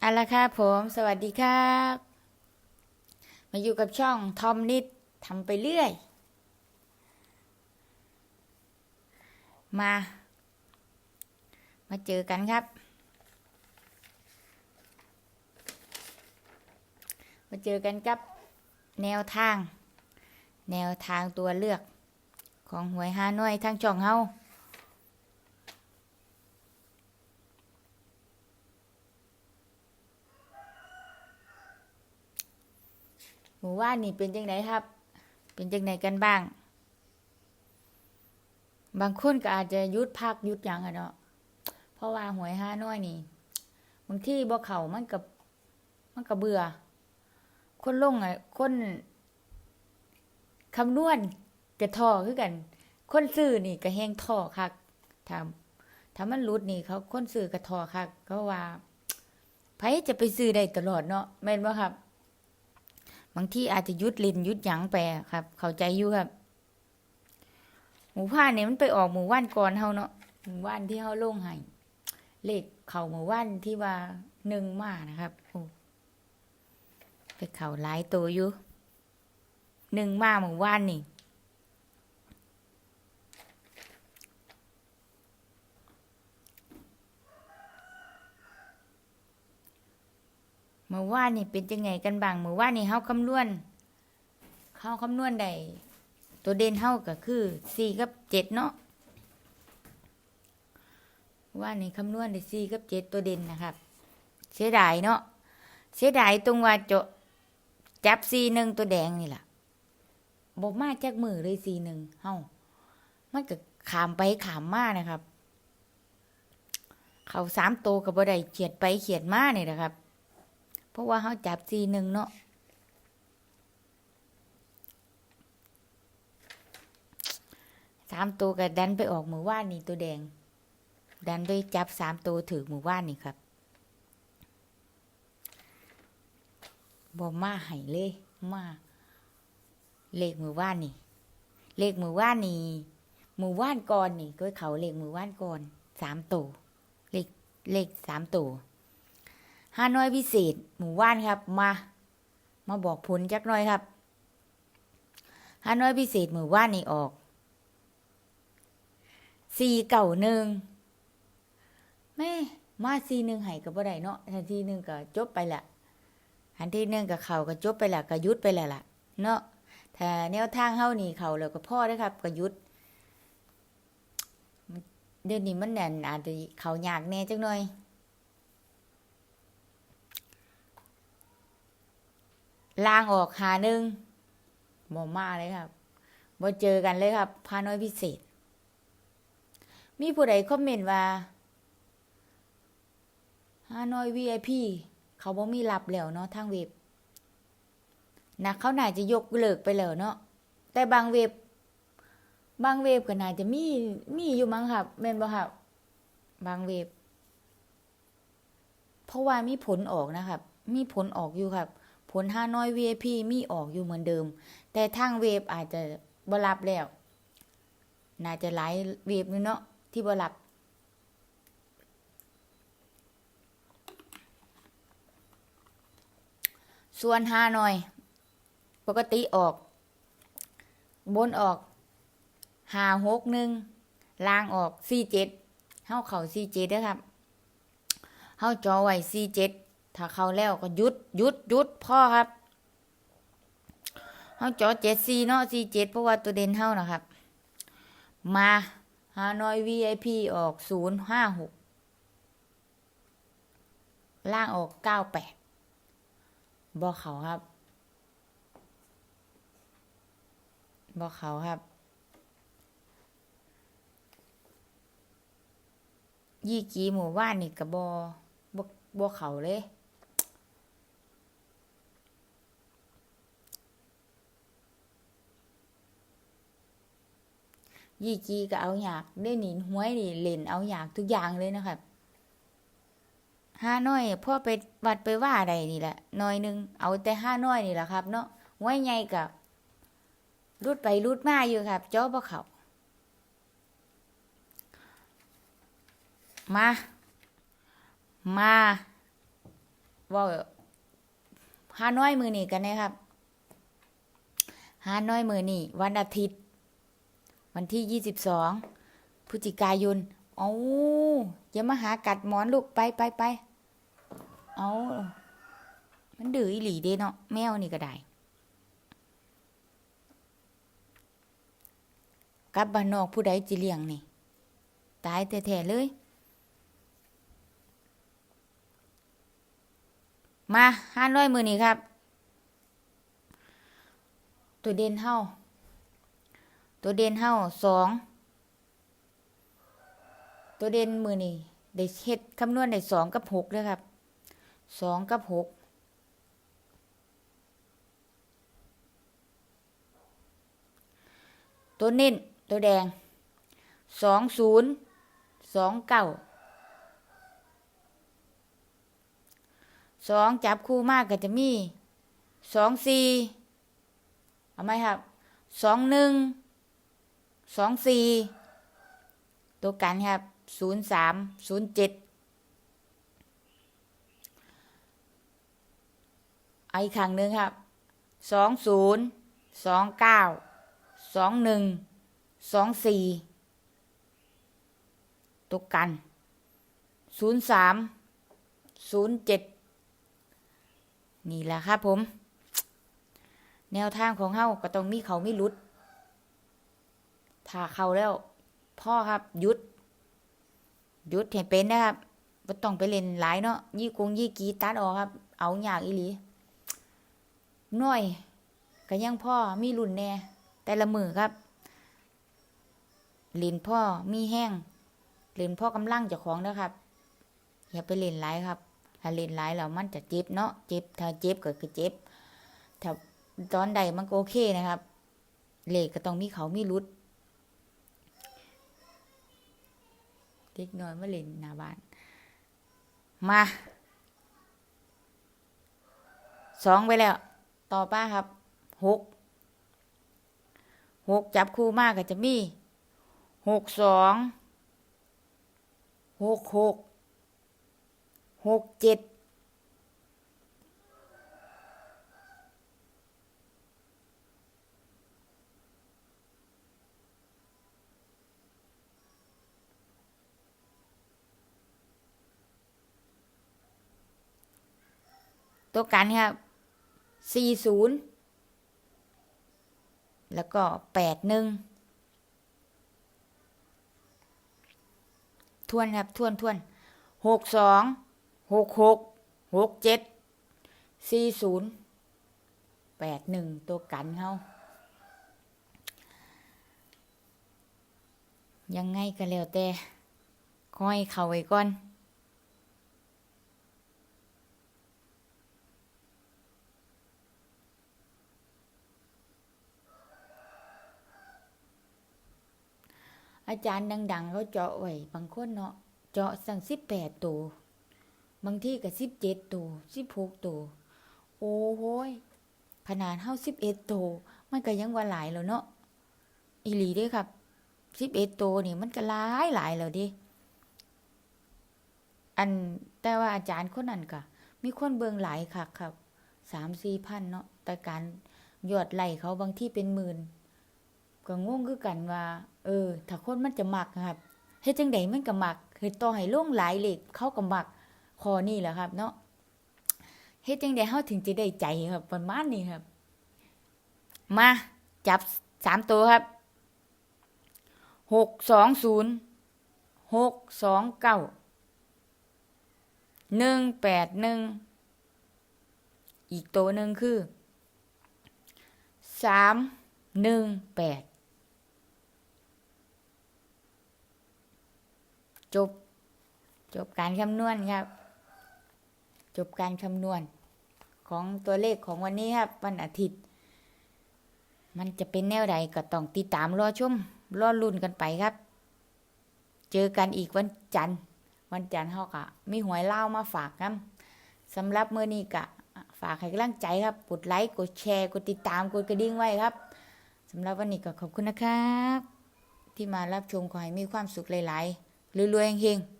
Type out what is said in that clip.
เอาละครับผม สวัสดีครับ มาอยู่กับช่องทอมนิดทำไปเรื่อย มา มาเจอกันครับ มาเจอกันกับ แนวทาง แนวทางตัวเลือกของหวยฮานอยทางช่องเฮา หมู่ว่านนี่เป็นจังไดครับ เป็นจังไดกันบ้าง บางคนก็อาจจะยุดพักยุดยังอะเนาะเพราะว่าหวยห้าน้อยนี่บางที่บ่เข่ามันกับมันกับเบื่อ คนลงอะคนคำนวณกระทอคือกัน คนซื้อนี่ก็แหงทอคักถ้าถ้ามันรุดนี่เขาคนซื้อกระทอคักเขาว่าไผจะไปซื้อได้ตลอดเนาะแม่นบ่ครับ บางที่อาจจะยุดลินยุดหยังไปครับ เข้าใจอยู่ครับ หมู่บ้านเนี่ยมันไปออกหมู่ว่านก่อนเฮาเนาะหมู่ว่านที่เฮาลงให้เลขเข่าหมู่ว่านที่ว่าหนึ่งมานะครับโอ้ไปเข่าหลายตัวอยู่หนึ่งมาหมู่ว่านนี่ มื่อวานนี่เป็นจังไงกันบ้างเมื่อวานนี่เฮาคำนวณเฮาคำนวณได้ตัวเด่นเฮาก็คือสี่กับเจ็ดเนาะว่านี่คำนวณได้สี่กับเจ็ดตัวเด่นนะครับ เสียดายเนาะเสียดายตรงว่าจะจับสี่หนึ่งตัวแดงนี่แหละบอกมาจากมือเลยสี่หนึ่งเฮามันก็ขามไปขามมานะครับ เขาสามโตกับบ่ได้เขียดไปเขียดมาเนี่ยนะครับ ราะว่าเขาจับสีหนึ่งเนาะสามตัวกับดันไปออกหมู่ว่านนี่ตัวแดง ดันไปจับสามตัวถือหมู่ว่านนี่ครับบอมาให้เลยมาเลขหมู่ว่านนี่ เลขหมู่ว่านนี่หมู่ว่านก่อนนี่ก็เขาเลขหมู่ว่านก่อนสามตัวเลขเลขสามตัว ห้าน้อยพิเศษ หมู่บ้านครับ มา มาบอกผลจักหน่อยครับห้าน้อยพิเศษหมู่บ้านนี่ออกสี่เก่าหนึ่งแม่มาสี่หนึ่งให้กับบ่ได้เนาะทันทีหนึ่งก็จบไปละทันทีหนึ่งกับเขาก็จบไปละก็ยุดไปล้วล่ะเนาะถ้าแนวทางเฮานี่เขาแล้วก็พ่อได้ครับก็ยุดเดี๋ยวนี้มันแน่นอาจจะเขายากแน่จังหน่อย ลางออกหาหนึ่งบ่มาเลยครับบ่เจอกันเลยครับพาน้อยพิเศษ มีผู้ใดคอมเมนต์ว่าฮาน้อย VIP เขาบ่มีรับแล้วเนาะทางเว็บนะเขาน่าจะยกเลิกไปแล้วเนาะแต่บางเว็บบางเว็บก็น่าจะมีมีอยู่มั้งครับแม่นบ่ครับ บางเว็บเพราะว่ามีผลออกนะครับ มีผลออกอยู่ครับ ผลห้าน้อย VIP มีออกอยู่เหมือนเดิม แต่ทางเว็บอาจจะบรับแล้ว น่าจะหลายเว็บนึงเนาะที่บรับส่วนห้าน้อย ปกติออก บนออกห้าหกหนึ่งล่างออกสี่เจ็ดเฮาเข่าสี่เจ็ดนะครับเฮาจอไว้สี่เจ็ด ถ้าเข้าแล้วก็ยุดยุดยุดพ่อครับเขาจอเจ็ดซีเนาะซีเจ็ดเพราะว่าตัวเด่นเท่านะครับ มาฮานอย VIP ออกศูนย์ห้าหกล่างออกเก้าแปดบอกเขาครับบอกเขาครับยี่กีหมู่บ้านนี่กับบอบอบอเขาเลย ยี่กีก็เอาอยากได้หนินห้วยนี่เล่นเอาอยากทุกอย่างเลยนะครับห้าน้อยพ่อไปวัดไปว่าใดนี่แหละน้อยหนึงเอาแต่ห้าน้อยนี่แหละครับ เนาะห้วยใหญ่กับรุดไปรุดมาอยู่ครับ เจ้อบ่เขามา มาว่าฮาน้อยมือนี่กันนะครับฮาน้อยมือนี่วันอาทิตย์ วันที่ยี่สิบสองพฤศจิกายนเอาอย่ามาหากัดหมอนลูกไปไปไปเอามันดื้ออีหลีเด้เนาะแมวนี่ก็ได้กลับบ้านนอกผู้ใดจิเลี้ยงนี่ ตายแท้ๆเลย มาห้าร้อยมือนี่ครับ ตัวเด่นเฮา ตัวเด่นเฮาสองตัวเด่นมือนี่ได้เฮ็ดคำนวณได้สองกับหกเลยครับสองกับหกตัวเน้นตัวแดงสองศูนย์สองเก้าสองจับคู่มากก็จะมีสองสี่เอาไหมครับสองหนึ่ง สองสี่ตัวกันครับศูนย์สามศูนย์เจ็ดอีกครั้งหนึ่งครับสองศูนย์สองเก้าสองหนึ่งสองสี่ตัวกันศูนย์สามศูนย์เจ็ดนี่แหละครับผม แนวทางของเฮาก็ต้องมีเขาไม่หลุด ถ้าเขาแล้ว พ่อครับหยุดหยุดให้เป็นนะครับบ่ต้องไปเล่นหลายเนาะยี่กงยี่กีตัดออกครับ เอาอยากอีหลีน้อยก็ยังพ่อมีรุ่นแน่แต่ละมือครับเล่นพ่อมีแห้งเล่นพ่อกำลังเจ้าของนะครับ อย่าไปเล่นหลายครับ ถ้าเล่นหลายแล้วมันจะเจ็บเนาะเจ็บถ้าเจ็บก็คือเจ็บถ้าตอนใดมันก็โอเคนะครับ เลขก็ต้องมีเขามีรุด เด็กน้อยมาเล่นหน้าบ้าน มาสองไปแล้ว ต่อป้าครับหกหกจับคู่มากก็จะมีหกสองหกหกหกเจ็ด ตัวกันครับสี่ศูนย์แล้วก็แปดหนึ่งทวนครับทวนทวนหกสองหกหกหกเจ็ดสี่ศูนย์แปดหนึ่งตัวกันเขายังไงก็แล้วแต่คอยเข้าไว้ก่อน อาจารย์ดังๆเขาเจาะไว้บางคนเนาะเจาะสั่งสิบแปดตัวบางที่ก็สิบเจ็ดตัวสิบหกตัวโอ้โหยขนาดเท่าสิบเอ็ดตัวมันก็ยังว่าหลายแล้วเนาะอีหลีด้วยครับสิบเอ็ดตัวนี่มันก็หลายหลายแล้วดิอันแต่ว่าอาจารย์คนนั้นก็มีคนเบิงหลายคักครับสามสี่พันเนาะแต่การยอดไหลเขาบางที่เป็นหมื่นก็งงคือกันว่า เออ ถ้าคนมันจะมักครับเฮ็ดจังไดมันก็มักคือต่อให้ลงหลายเลขเขาก็มักคอนี่แหละครับ เนาะเฮ็ดจังไดเฮาถึงจะได้ใจครับ ประมาณนี้ครับ มาจับสามตัวครับหกสองศูนย์หกสองเก้าหนึ่งแปดหนึ่งอีกตัวหนึ่งคือสามหนึ่งแปด จบ จบการคำนวณครับ จบการคำนวณ ของตัวเลขของวันนี้ครับวันอาทิตย์ มันจะเป็นแนวใดก็ต้องติดตามรอชมรอลุ้นกันไปครับ เจอกันอีกวันจันทร์ วันจันทร์เขาก็มีหวยเล่ามาฝากครับสำหรับเมื่อนี้ก็ฝากให้กำลังใจครับ กดไลค์ กดแชร์ กดติดตาม กดกระดิ่งไว้ครับ สำหรับวันนี้ก็ขอบคุณนะครับ ที่มารับชมขอให้มีความสุขหลาย ๆ รวยๆเฮงๆ